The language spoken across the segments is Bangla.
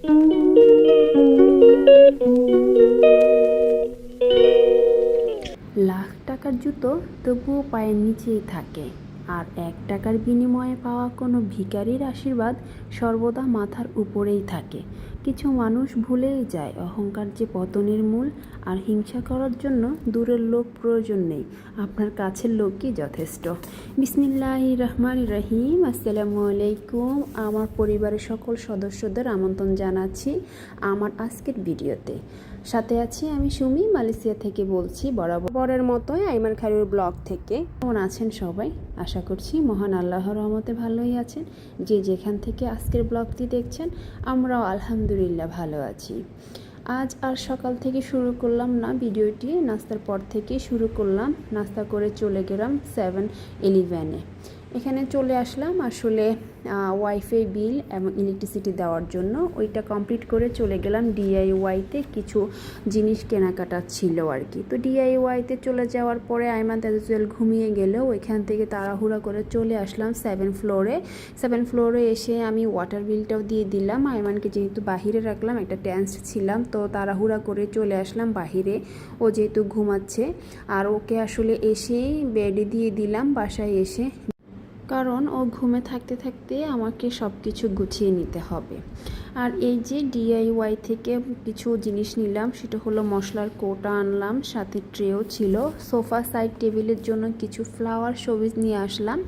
লাখ টাকার জুতো তবুও পায়ের নিচেই থাকে। আর এক টাকার বিনিময়ে পাওয়া কোনো ভিকারির আশীর্বাদ সর্বদা মাথার উপরেই থাকে। কিছু মানুষ ভুলেই যায়। অহংকার যে পতনের মূল, আর হিংসা করার জন্য দূরের লোক প্রয়োজন নেই। আপনার কাছের লোকই যথেষ্ট। বিসমিল্লাহ রহমান রহিম। আসসালামু আলাইকুম। আমার পরিবারের সকল সদস্যদের আমন্ত্রণ জানাচ্ছি আমার আজকের ভিডিওতে। সাথে আছি আমি সুমি, মালয়েশিয়া থেকে বলছি বরাবরের মতোই আইমান খারুর ব্লগ থেকে। কেমন আছেন সবাই? আশা করছি মহান আল্লাহর রহমতে ভালোই আছেন। যে যেখান থেকে আজকের ব্লগটি দেখছেন, আমরাও আলহামদুলিল্লাহ ভালো আছি। আজ আর সকাল থেকে শুরু করলাম না ভিডিওটি, নাস্তার পর থেকে শুরু করলাম, নাস্তা করে চলে গেলাম সেভেন ইলেভেনে এখানে চলে আসলাম আসলে ওয়াইফাই বিল এবং ইলেকট্রিসিটি দেওয়ার জন্য। ওইটা কমপ্লিট করে চলে গেলাম ডিআইওয়াইতে কিছু জিনিস কেনাকাটা ছিল আর কি। তো ডিআইওয়াইতে চলে যাওয়ার পরে আইমান তাজুয়েল ঘুমিয়ে গেলেও ওইখান থেকে তাড়াহুড়া করে চলে আসলাম সেভেন ফ্লোরে সেভেন ফ্লোরে এসে আমি ওয়াটার বিলটাও দিয়ে দিলাম। আইমানকে যেহেতু বাহিরে রাখলাম, একটা টেন্স ছিলাম, তো তাড়াহুড়া করে চলে আসলাম বাহিরে। ও যেহেতু ঘুমাচ্ছে, আর ওকে আসলে এসেই বেডে দিয়ে দিলাম বাসায় এসে। কারণ ও ঘুমে থাকতে থাকতে আমাকে সব কিছু গুছিয়ে নিতে হবে। আর এই যে ডিআইওয়াই থেকে কিছু জিনিস নিলাম, সেটা হলো মশলার কোটা আনলাম, সাথে ট্রেও ছিল। সোফা সাইড টেবিলের জন্য কিছু ফ্লাওয়ার শোবিজ নিয়ে আসলাম,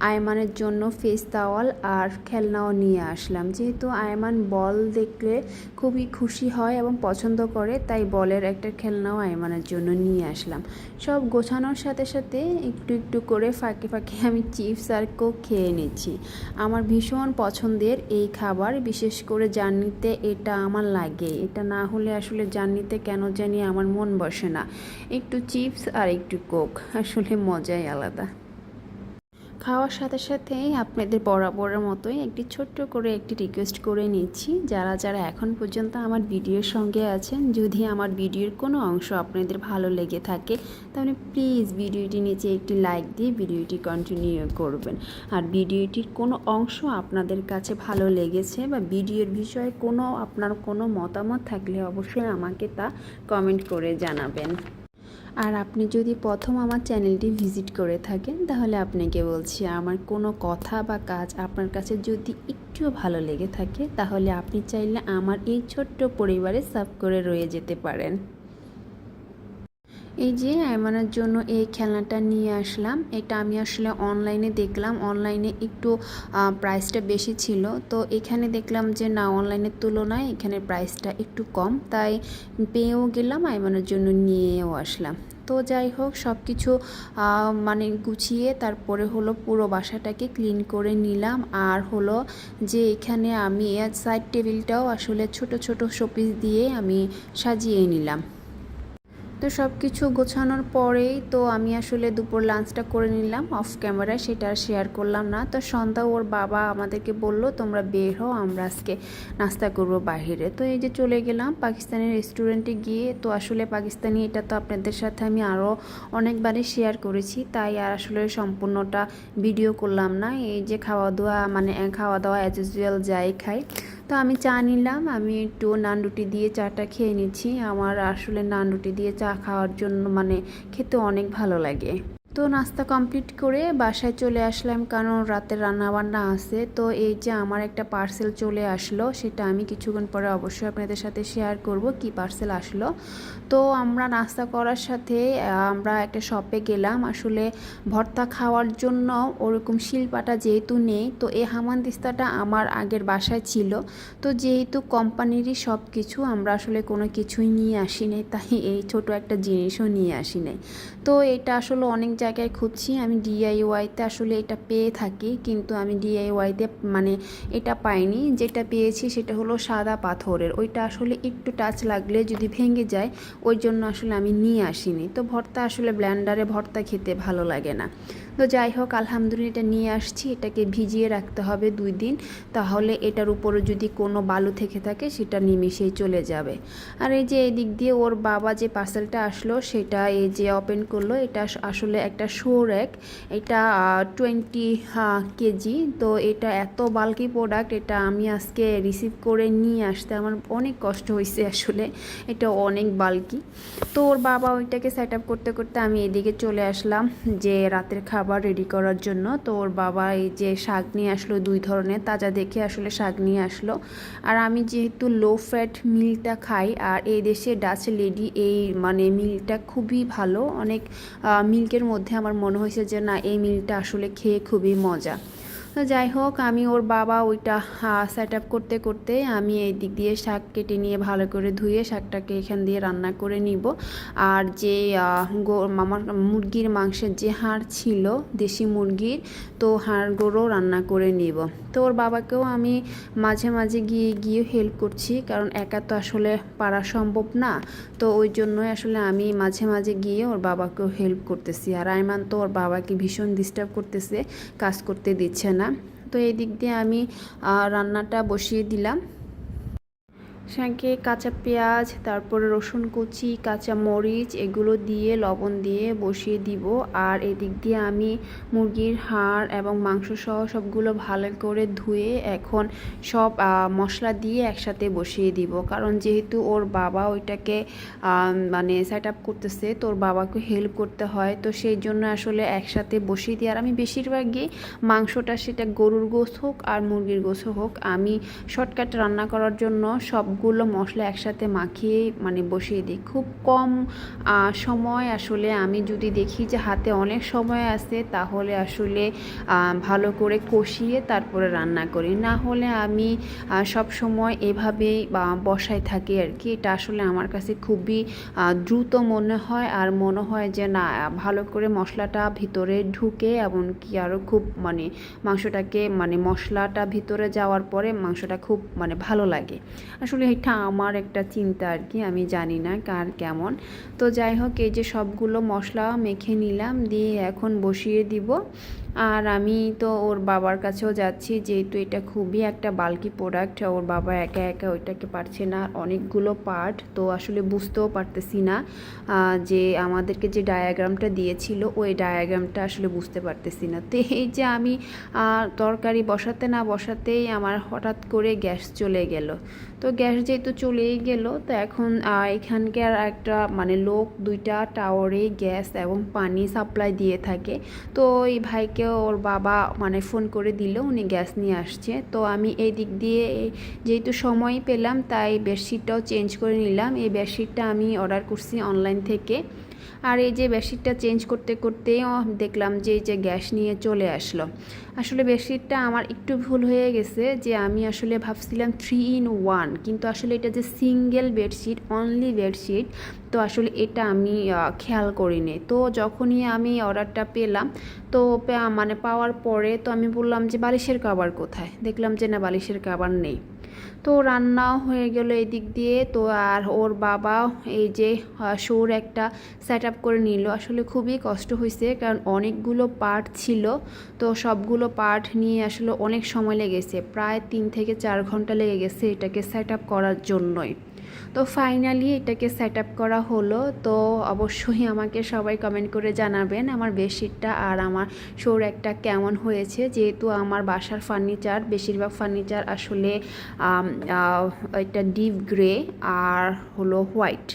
আয়মানের জন্য ফেস তাওয়াল আর খেলনাও নিয়ে আসলাম। যেহেতু আয়মান বল দেখলে খুবই খুশি হয় এবং পছন্দ করে, তাই বলের একটা খেলনাও আয়মানের জন্য নিয়ে আসলাম। সব গোছানোর সাথে সাথে একটু একটু করে ফাঁকে ফাঁকে আমি চিপস আর কোক খেয়ে নিচ্ছি। আমার ভীষণ পছন্দের এই খাবার, বিশেষ করে জার্নিতে এটা আমার লাগে। এটা না হলে আসলে জার্নিতে কেন জানি আমার মন বসে না। একটু চিপস আর একটু কোক, আসলে মজাই আলাদা। খাওয়ার সাথে সাথেই আপনাদের বরাবরের মতোই একটি ছোট্ট করে একটি রিকোয়েস্ট করে নিচ্ছি। যারা যারা এখন পর্যন্ত আমার ভিডিওর সঙ্গে আছেন, যদি আমার ভিডিওর কোনো অংশ আপনাদের ভালো লেগে থাকে, তাহলে প্লিজ ভিডিওটি নিচে একটি লাইক দিয়ে ভিডিওটি কন্টিনিউ করবেন। আর ভিডিওটির কোনো অংশ আপনাদের কাছে ভালো লেগেছে বা ভিডিওর বিষয়ে কোনো, আপনার কোনো মতামত থাকলে অবশ্যই আমাকে তা কমেন্ট করে জানাবেন। আর আপনি যদি প্রথম আমার চ্যানেলটি ভিজিট করে থাকেন, তাহলে আপনাকে বলছি আমার কোনো কথা বা কাজ আপনার কাছে যদি একটুও ভালো লেগে থাকে, তাহলে আপনি চাইলে আমার এই ছোট্ট পরিবারে সাব করে রয়ে যেতে পারেন। এই যে আয়মানের জন্য এই খেলনাটা নিয়ে আসলাম। এটা আমি আসলে অনলাইনে দেখলাম। অনলাইনে একটু প্রাইসটা বেশি ছিল। তো এখানে দেখলাম যে, না, অনলাইনের তুলনায় এখানে প্রাইসটা একটু কম। তাই পেয়েও গেলাম আয়মানের জন্য নিয়েও আসলাম। তো যাই হোক সব কিছু মানে গুছিয়ে তারপরে হলো পুরো বাসাটাকে ক্লিন করে নিলাম। আর হলো যে, এখানে আমি সাইড টেবিলটাও আসলে ছোট ছোট শোপিস দিয়ে আমি সাজিয়ে নিলাম। তো সব কিছু গোছানোর পরেই তো আমি আসলে দুপুর লাঞ্চটা করে নিলাম অফ ক্যামেরায় সেটা আর শেয়ার করলাম না। তো সন্ধ্যা ওর বাবা আমাদেরকে বলল, তোমরা বের হও, আমরা আজকে নাস্তা করব বাহিরে। তো এই যে চলে গেলাম পাকিস্তানি রেস্টুরেন্টে গিয়ে, তো আসলে পাকিস্তানি, এটা তো আপনাদের সাথে আমি আরও অনেকবারই শেয়ার করেছি, তাই আর আসলে সম্পূর্ণটা ভিডিও করলাম না। এই যে খাওয়া দাওয়া মানে খাওয়া দাওয়া অ্যাজ ইউজুয়াল যাই খাই তো আমি চা নিলাম, আমি একটু নান রুটি দিয়ে চাটা খেয়ে নিচ্ছি। আমার আসলে নান রুটি দিয়ে চা খাওয়ার জন্য মানে খেতে অনেক ভালো লাগে। তো নাস্তা কমপ্লিট করে বাসায় চলে আসলাম, কারণ রাতের রান্নাবান্না আছে। তো এই যে আমার একটা পার্সেল চলে আসলো, সেটা আমি কিছুক্ষণ পরে অবশ্যই আপনাদের সাথে শেয়ার করব কি পার্সেল আসলো। তো আমরা নাস্তা করার সাথে আমরা একটা শপে গেলাম। আসলে ভর্তা খাওয়ার জন্য ওরকম শিলপাটা যেহেতু নেই, তো এই হামানদিস্তাটা আমার আগের বাসায় ছিল। তো যেহেতু কোম্পানিরই সব কিছু, আমরা আসলে কোনো কিছুই নিয়ে আসি নাই তাই এই ছোট একটা জিনিসও নিয়ে আসি নাই তো এটা আসলে অনেক জায়গায় খুঁজছি, আমি ডিআইওয়াইতে আসলে এটা পেয়ে থাকি, কিন্তু আমি ডিআইওয়াইতে মানে এটা পাইনি। যেটা পেয়েছি সেটা হলো সাদা পাথরের। ওইটা আসলে একটু টাচ লাগলে যদি ভেঙে যায়, ওই জন্য আসলে আমি নিয়ে আসিনি। তো ভর্তা আসলে ব্ল্যান্ডারে ভর্তা খেতে ভালো লাগে না। তো যাই হোক, আলহামদুলিল্লাহ এটা নিয়ে আসছি। এটাকে ভিজিয়ে রাখতে হবে দুই দিন। তাহলে এটার উপরে যদি কোনো বালু থেকে থাকে, সেটা নিমিশেই চলে যাবে। আর এই যে এদিক দিয়ে ওর বাবা যে পার্সেলটা আসলো, সেটা এই যে ওপেন করল, এটা আসলে একটা শো র্যাক এটা টোয়েন্টি কেজি। তো এটা এত বাল্কি প্রোডাক্ট এটা আমি আজকে রিসিভ করে নিয়ে আসতে আমার অনেক কষ্ট হয়েছে আসলে। এটা অনেক বাল্কি তো ওর বাবা ওইটাকে সেট আপ করতে করতে আমি এদিকে চলে আসলাম যে রাতের খাবার রেডি করার জন্য। তো ওর বাবা এই যে শাক নিয়ে আসলো, দুই ধরনের তাজা দেখে আসলে শাক নিয়ে আসলো। আর আমি যেহেতু লো ফ্যাট মিলটা খাই, আর এই দেশে ডাচ লেডি এই মানে মিলটা খুবই ভালো। অনেক মিল্কের মধ্যে আমার মনে হয়েছে যে, না, এই মিলটা আসলে খেয়ে খুবই মজা। তো যাই হোক, আমি ওর বাবা ওইটা সেট আপ করতে করতে আমি এই দিক দিয়ে শাক কেটে নিয়ে ভালো করে ধুয়ে শাকটাকে এখান দিয়ে রান্না করে নিব। আর যে আমার মুরগির মাংসের যে হাড় ছিল, দেশি মুরগির, তো হাড়গুলো রান্না করে নিব। তো ওর বাবাকেও আমি মাঝে মাঝে গিয়ে গিয়ে হেল্প করছি, কারণ একা তো আসলে পারা সম্ভব না। তো ওই জন্যই আসলে আমি মাঝে মাঝে গিয়ে ওর বাবাকেও হেল্প করতেছি। আর আইমান তো ওর বাবাকে ভীষণ ডিস্টার্ব করতেছে, কাজ করতে দিচ্ছে না। তো এই দিক দিয়ে আমি রান্নাটা বসিয়ে দিলাম। শাকে কাঁচা পেঁয়াজ, তারপরে রসুন কুচি, কাঁচা মরিচ, এগুলো দিয়ে, লবণ দিয়ে বসিয়ে দিব। আর এদিক দিয়ে আমি মুরগির হাড় এবং মাংস সহ সবগুলো ভালো করে ধুয়ে এখন সব মশলা দিয়ে একসাথে বসিয়ে দিব। কারণ যেহেতু ওর বাবা ওইটাকে মানে সেট আপ করতেছে, তো ওর বাবাকে হেল্প করতে হয়। তো সেই জন্য আসলে একসাথে বসিয়ে দিই। আর আমি বেশিরভাগই মাংসটা সেটা গরুর গোস হোক আর মুরগির গোস হোক, আমি শর্টকাট রান্না করার জন্য সবগুলো মশলা একসাথে মাখিয়ে মানে বসিয়ে দিই। খুব কম সময় আসলে আমি যদি দেখি যে হাতে অনেক সময় আছে, তাহলে আসলে ভালো করে কষিয়ে তারপরে রান্না করি। না হলে আমি সব সময় এভাবেই বসায় থাকি আর কি। এটা আসলে আমার কাছে খুবই দ্রুত মনে হয় আর মনে হয় যে না, ভালো করে মশলাটা ভিতরে ঢুকে এমনকি আরও খুব মানে মাংসটাকে মানে মশলাটা ভিতরে যাওয়ার পরে মাংসটা খুব মানে ভালো লাগে। আসলে এটা আমার একটা চিন্তা আর কি, আমি জানি না কার কেমন। তো যাই হোক, এই যে সবগুলো মশলা মেখে নিলাম, দিয়ে এখন বসিয়ে দিব। আর আমি তো ওর বাবার কাছেও যাচ্ছি, যেহেতু এটা খুবই একটা বাল্কি প্রোডাক্ট ওর বাবা একা একা ওইটাকে পারছে না। অনেকগুলো পার্ট তো আসলে বুঝতেও পারতেছি না যে আমাদেরকে যে ডায়াগ্রামটা দিয়েছিল, ওই ডায়াগ্রামটা আসলে বুঝতে পারতেছি না। তো এই যে আমি তরকারি বসাতে না বসাতেই আমার হঠাৎ করে গ্যাস চলে গেল। তো গ্যাস যেহেতু চলেই গেল, তো এখন এখানকার একটা মানে লোক দুইটা টাওয়ারে গ্যাস এবং পানি সাপ্লাই দিয়ে থাকে। তো এই ভাইকে ওর বাবা মানে ফোন করে দিল, উনি গ্যাস নিয়ে আসছে। তো আমি এই দিক দিয়ে যেহেতু সময় পেলাম, তাই বেডশিটটাও চেঞ্জ করে নিলাম। এই বেডশিটটা আমি অর্ডার করছি অনলাইন থেকে। আর এই যে বেডশিটটা চেঞ্জ করতে করতে দেখলাম যে এই যে গ্যাস নিয়ে চলে আসলো। আসলে বেডশিটটা আমার একটু ভুল হয়ে গেছে যে আমি আসলে ভাবছিলাম থ্রি ইন ওয়ান কিন্তু আসলে এটা যে সিঙ্গেল বেডশিট অনলি বেডশিট তো আসলে এটা আমি খেয়াল করিনি। তো যখনই আমি অর্ডারটা পেলাম, তো মানে পাওয়ার পরে তো আমি বললাম যে বালিশের কাবার কোথায়? দেখলাম যে না, বালিশের কাবার নেই। তো রান্নাও হয়ে গেল এদিক দিয়ে। তো আর ওর বাবা এই যে শোর একটা সেট আপ করে নিল। আসলে খুবই কষ্ট হয়েছে কারণ অনেকগুলো পার্ট ছিল। তো সবগুলো পার্ট নিয়ে আসলে অনেক সময় লেগেছে। প্রায় তিন থেকে চার ঘণ্টা লেগে গেছে এটাকে সেট আপ করার জন্যই। তো ফাইনালি এটাকে সেট আপ করা হলো। তো অবশ্যই আমাকে সবাই কমেন্ট করে জানাবেন আমার বেডশিটটা আর আমার শোর একটা কেমন হয়েছে। যেহেতু আমার বাসার ফার্নিচার বেশিরভাগ ফার্নিচার আসলে এটা ডিপ গ্রে আর হলো হোয়াইট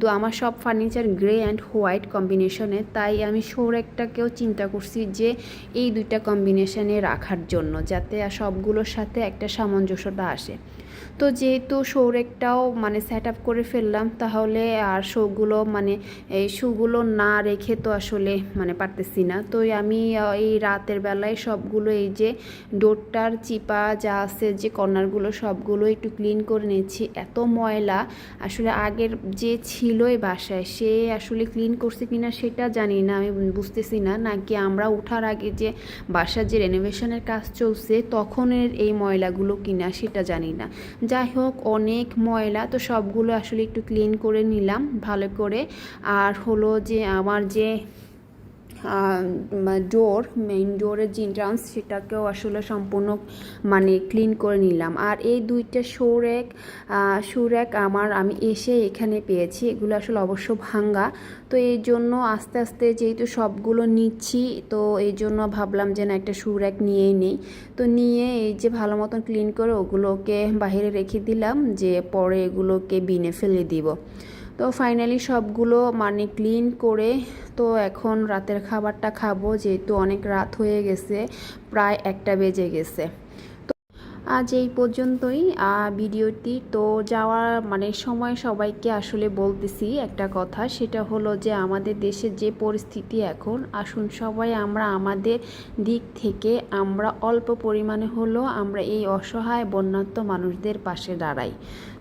তো আমার সব ফার্নিচার গ্রে অ্যান্ড হোয়াইট কম্বিনেশনে তাই আমি শোর একটাকেও চিন্তা করছি যে এই দুইটা কম্বিনেশনে রাখার জন্য, যাতে সবগুলোর সাথে একটা সামঞ্জস্যতা আসে। তো যেহেতু সৌরেকটাও মানে সেট আপ করে ফেললাম, তাহলে আর শোগুলো মানে এই শুগুলো না রেখে তো আসলে মানে পারতেছি না। তো আমি এই রাতের বেলায় সবগুলো এই যে ডোরটার চিপা যা আছে, যে কর্নারগুলো, সবগুলো একটু ক্লিন করে নিয়েছি। এত ময়লা, আসলে আগের যে ছিল এই বাসায়, সে আসলে ক্লিন করছে কিনা সেটা জানি না, আমি বুঝতেছি না। নাকি আমরা ওঠার আগে যে বাসার যে রেনোভেশনের কাজ চলছে, তখনের এই ময়লাগুলো কিনা সেটা জানি না। যাই হোক, অনেক ময়লা, তো সবগুলো আসলে একটু ক্লিন করে নিলাম ভালো করে। আর হলো যে আমার যে ডোর মেইন ডোরের যে এন্ট্রান্স সেটাকেও আসলে সম্পূর্ণ মানে ক্লিন করে নিলাম। আর এই দুইটা শো র্যাক শো র্যাক আমার, আমি এসে এখানে পেয়েছি। এগুলো আসলে অবশ্য ভাঙ্গা। তো এই জন্য আস্তে আস্তে যেহেতু সবগুলো নিচ্ছি, তো এই জন্য ভাবলাম যে না, একটা শু র্যাক নিয়েই নেই। তো নিয়ে এই যে ভালো মতন ক্লিন করে ওগুলোকে বাইরে রেখে দিলাম যে পরে এগুলোকে বিনে ফেলে দিব। তো ফাইনালি সবগুলো মানে ক্লিন করে তো এখন রাতের খাবারটা খাব, যেহেতু অনেক রাত হয়ে গেছে, প্রায় একটা বেজে গেছে। আজ এই পর্যন্তই। ভিডিওটি তো যাওয়ার মানে সময় সবাইকে আসলে বলতেছি একটা কথা, সেটা হলো যে আমাদের দেশের যে পরিস্থিতি এখন, আসুন সবাই আমরা আমাদের দিক থেকে আমরা অল্প পরিমাণে হলেও আমরা এই অসহায় বন্যাত্ম মানুষদের পাশে দাঁড়াই।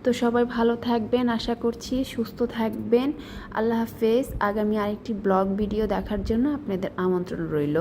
তো সবাই ভালো থাকবেন, আশা করছি সুস্থ থাকবেন। আল্লাহ হাফেজ। আগামী আরেকটি ব্লগ ভিডিও দেখার জন্য আপনাদের আমন্ত্রণ রইল।